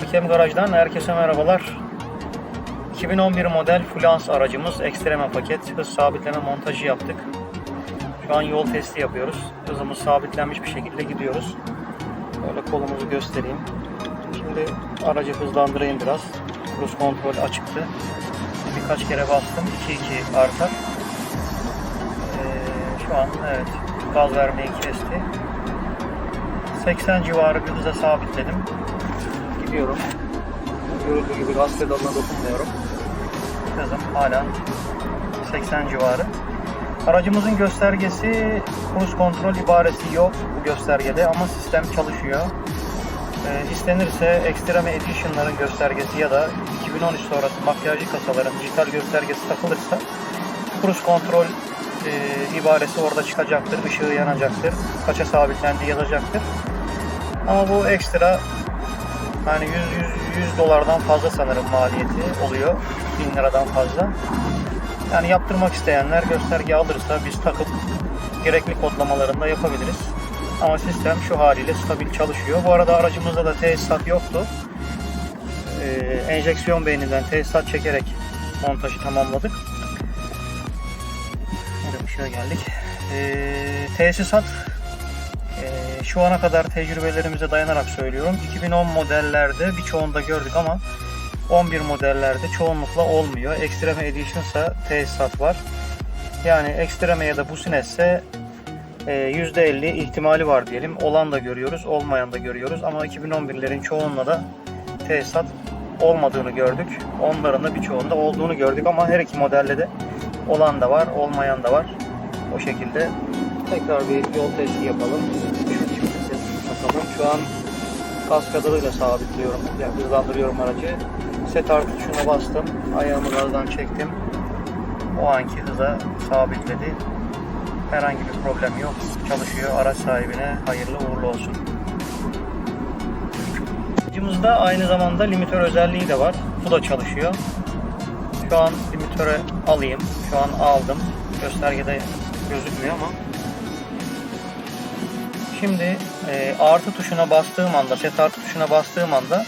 Hakem Garaj'dan herkese merhabalar. 2011 model Fluence aracımız ekstreme paket hız sabitleme montajı yaptık. Şu an yol testi yapıyoruz. Hızımız sabitlenmiş bir şekilde gidiyoruz. Böyle kolumuzu göstereyim. Şimdi aracı hızlandırayım biraz. Cruise kontrol açıktı. Birkaç kere bastım. 2-2 artar. Ee, şu an evet gaz vermeyi kesti. 80 civarı bir hıza sabitledim gidiyorum. Görüldüğü gibi gaz pedalına dokunmuyorum. Hızım hala 80 civarı. Aracımızın göstergesi cruise kontrol ibaresi yok bu göstergede ama sistem çalışıyor. Ee, istenirse Extreme Edition'ların göstergesi ya da 2013 sonrası makyajlı kasaların dijital göstergesi takılırsa cruise kontrol e, ibaresi orada çıkacaktır, ışığı yanacaktır, kaça sabitlendiği yazacaktır. Ama bu ekstra Hani 100, 100, 100 dolardan fazla sanırım maliyeti oluyor. 1000 liradan fazla. Yani yaptırmak isteyenler gösterge alırsa biz takıp gerekli kodlamalarını da yapabiliriz. Ama sistem şu haliyle stabil çalışıyor. Bu arada aracımızda da tesisat yoktu. Ee, enjeksiyon beyninden tesisat çekerek montajı tamamladık. Burada ışığa geldik. Ee, tesisat ee, şu ana kadar tecrübelerimize dayanarak söylüyorum. 2010 modellerde birçoğunda gördük ama 11 modellerde çoğunlukla olmuyor. Extreme Edition ise tesisat var. Yani Extreme ya da Busines ise e, %50 ihtimali var diyelim. Olan da görüyoruz, olmayan da görüyoruz. Ama 2011'lerin çoğunla da tesisat olmadığını gördük. Onların da birçoğunda olduğunu gördük ama her iki modelde de olan da var, olmayan da var. O şekilde tekrar bir yol testi yapalım. Bakalım. Şu an gaz pedalıyla sabitliyorum. Yani hızlandırıyorum aracı. Set artı tuşuna bastım. Ayağımı gazdan çektim. O anki hıza sabitledi. Herhangi bir problem yok. Çalışıyor. Araç sahibine hayırlı uğurlu olsun. Aracımızda aynı zamanda limitör özelliği de var. Bu da çalışıyor. Şu an limitöre alayım. Şu an aldım. Göstergede gözükmüyor ama Şimdi e, artı tuşuna bastığım anda, set artı tuşuna bastığım anda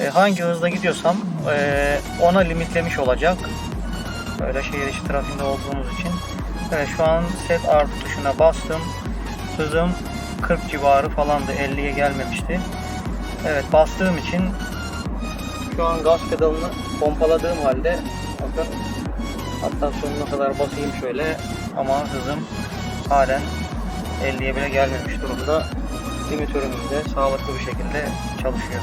e, hangi hızla gidiyorsam e, ona limitlemiş olacak. Böyle şehir içi trafiğinde olduğumuz için. Evet, şu an set artı tuşuna bastım. Hızım 40 civarı falandı. 50'ye gelmemişti. Evet bastığım için şu an gaz pedalını pompaladığım halde bakın hatta sonuna kadar basayım şöyle ama hızım halen 50'ye bile gelmemiş durumda. Limitörümüz de sağlıklı bir şekilde çalışıyor.